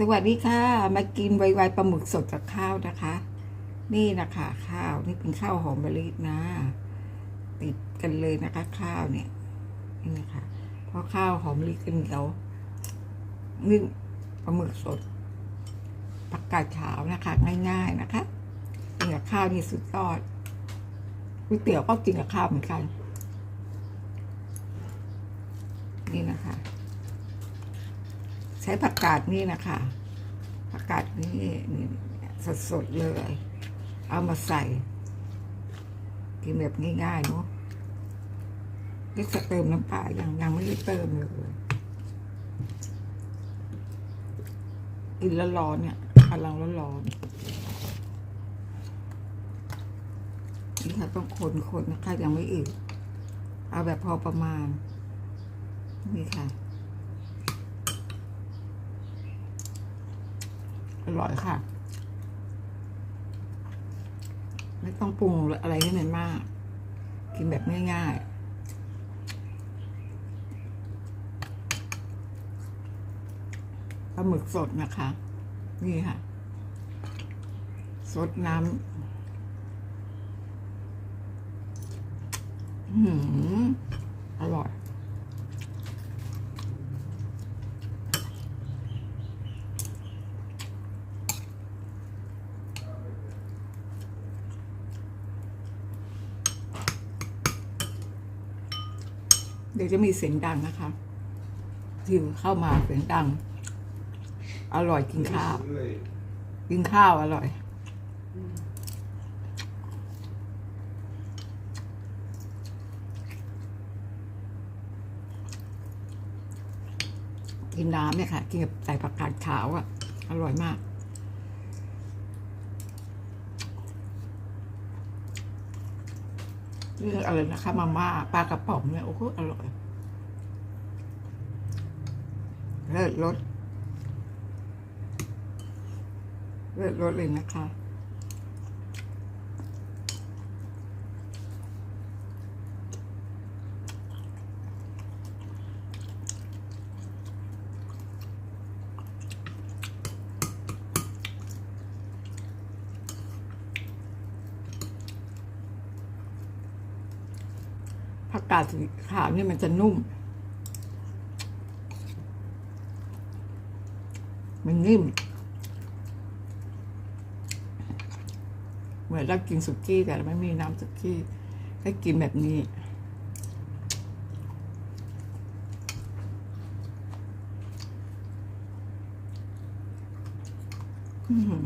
สวัสดีค่ะ มากินไวๆปลาหมึกสดกับข้าวนะคะ นี่นะคะข้าวนี่เป็นข้าวหอมมะลินะ ติดกันเลยนะคะ ข้าวเนี่ยนี่นะคะเพราะข้าวหอมมะลิกันเหนียวนี่ปลาหมึกสดผักกาดขาวนะคะ ง่ายๆนะคะกินกับข้าวนี่สุดยอดก๋วยเตี๋ยวก็กินกับข้าวเหมือนกัน นี่นะคะ ช้ผักกาดนี่นะคะผักกาดนี่นี่สดๆเลย เอามาใส่ กินแบบง่ายๆเนาะนี่จะเติมน้ำปลายังยังไม่ได้เติมเลยกินแล้วร้อนเนี่ยกำลังร้อนๆนี่ค่ะต้องคนๆนะคะยังไม่อืดเอาแบบพอประมาณ นี่ค่ะ อร่อยค่ะ ไม่ต้องปรุงอะไรให้มันมาก กินแบบง่ายๆปลาหมึกสดนะคะ นี่ค่ะ สดน้ำอื้อหืออร่อย เดี๋ยวจะมีเสียงดังนะคะที่เข้ามาเสียงดัง อร่อยกินข้าว กินข้าวอร่อย กินน้ำเนี่ยค่ะ กินกับใส่ผักกาดขาวอะ อร่อยมาก เรื่องอะไรนะคะมาม่าปลากระป๋องเนี่ยโอ้โหอร่อยเลิศรสเลิศรสเลยนะคะ กาดสีขาวนี่มันจะนุ่ม มันนิ่ม เหมือนเรากินสุกี้แต่ไม่มีน้ำสุกี้ให้กินแบบนี้อื้อหื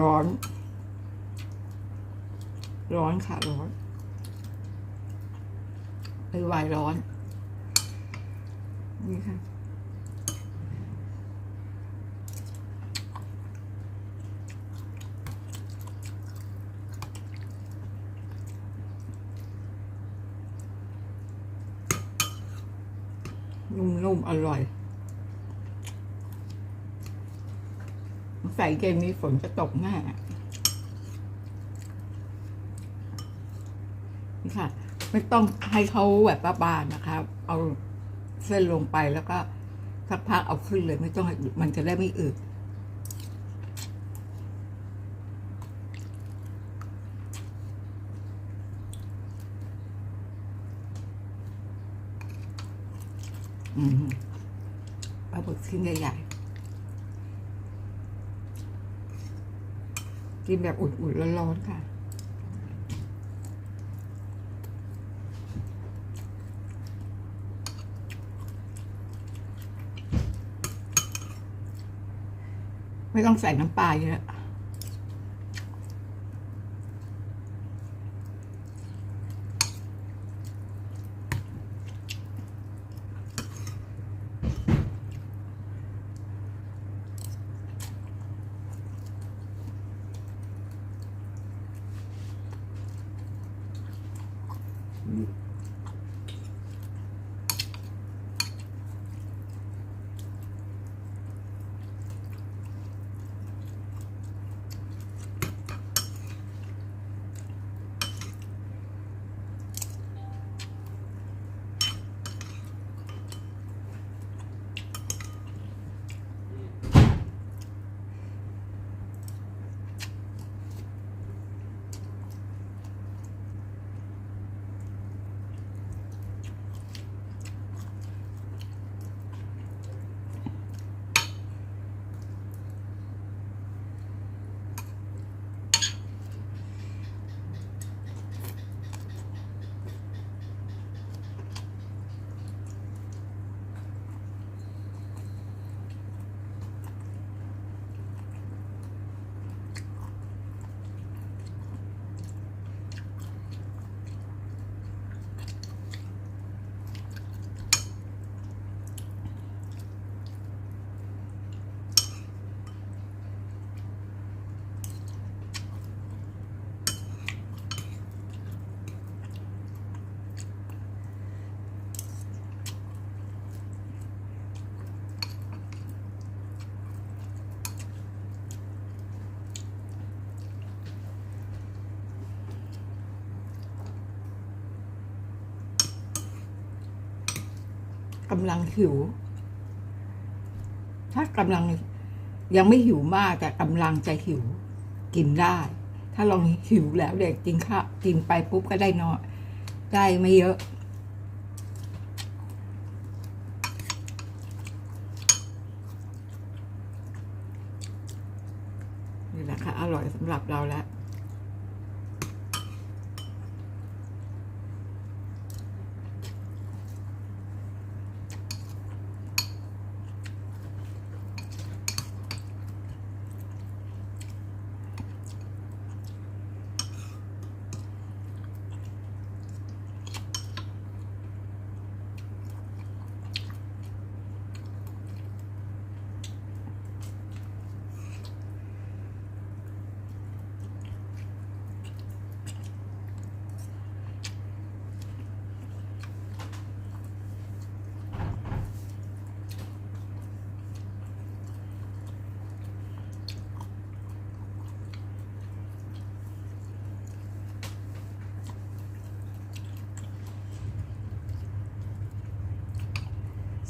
ร้อน ร้อนค่ะร้อนไอวายร้อน นี่ค่ะนุ่มๆอร่อย ใส่เกมนี้ฝนจะตกแน่นี่ค่ะ ไม่ต้องให้เขาแบบบ้าบานนะคะ เอาเส้นลงไปแล้วก็สักพักเอาขึ้นเลย ไม่ต้องมันจะได้ไม่อืดอืมปลาบึกชิ้นใหญ่ๆ กินแบบอุ่นๆร้อนๆค่ะ ไม่ต้องใส่น้ำปลาเยอะ กำลังหิว ถ้ากำลังยังไม่หิวมากแต่กำลังจะหิว กินได้ ถ้าลองหิวแล้วเด็กกินข้าวกินไปปุ๊บก็ได้นอยได้ไม่เยอะนี่แหละค่ะอร่อยสำหรับเราแล้ว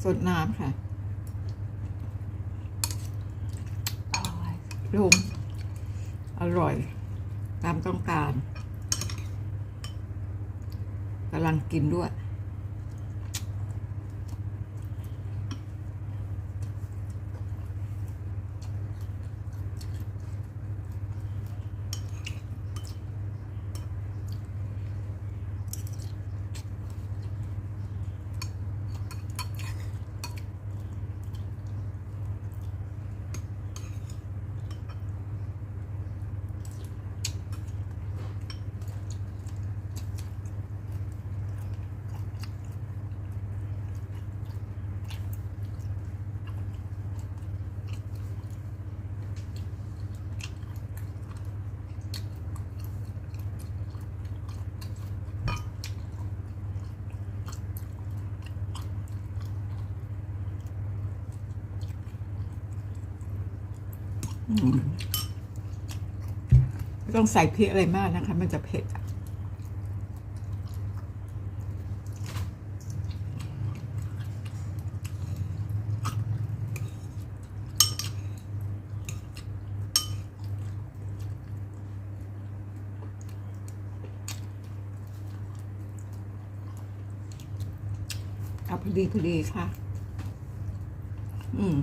สดน้ำค่ะอร่อยลงอร่อย ตามต้องการกำลังกินด้วย ไม่ต้องใส่พริกอะไรมากนะคะ มันจะเผ็ดอะเอาพอดีพอดีค่ะ อืม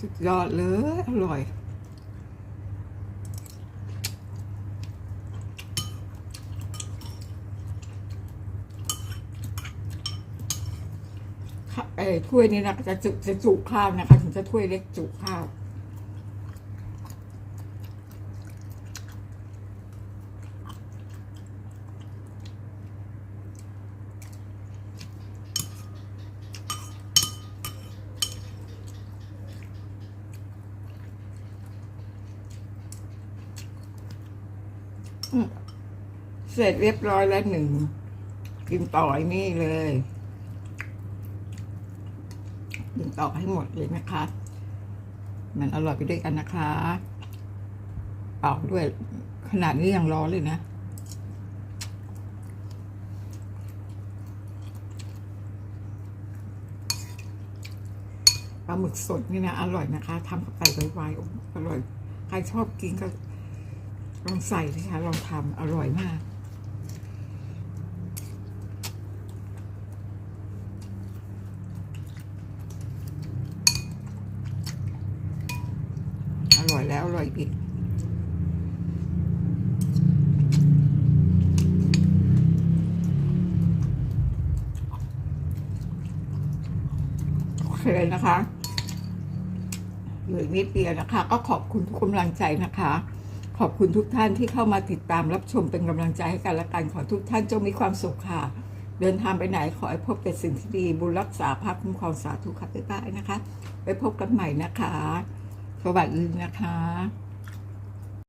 สุดยอดเลย อร่อยค่ะเอ้ถ้วยนี้นะจะจุจะจุข้าวนะคะ ถึงจะถ้วยเล็กจุข้าว เสร็จเรียบร้อยแล้วหนึ่ง กินต่อไอ้นี่เลย กินต่อให้หมดเลยนะคะ มันอร่อยไปด้วยกันนะคะเป่าด้วย ขนาดนี้ยังร้อนเลยนะปลาหมึกสดนี่นะ อร่อยนะคะทำกับไก่ไวๆอร่อย ใครชอบกินก็ ลองใส่นะคะลองทำอร่อยมาก อร่อยแล้ว อร่อยอีกโอเคนะคะเหลืออกนิดเดียวนะคะ ก็ขอบคุณทุกกำลังใจนะคะ ขอบคุณทุกท่านที่เข้ามาติดตามรับชมเป็นกำลังใจให้กันและกันขอทุกท่านจงมีความสุขค่ะ เดินทางไปไหนขอให้พบแต่สิ่งที่ดี บุญรักษาภาคคุ้มครองสาธุค่ะบ๊ายบายนะคะ ไปพบกันใหม่นะคะ สวัสดีนะคะ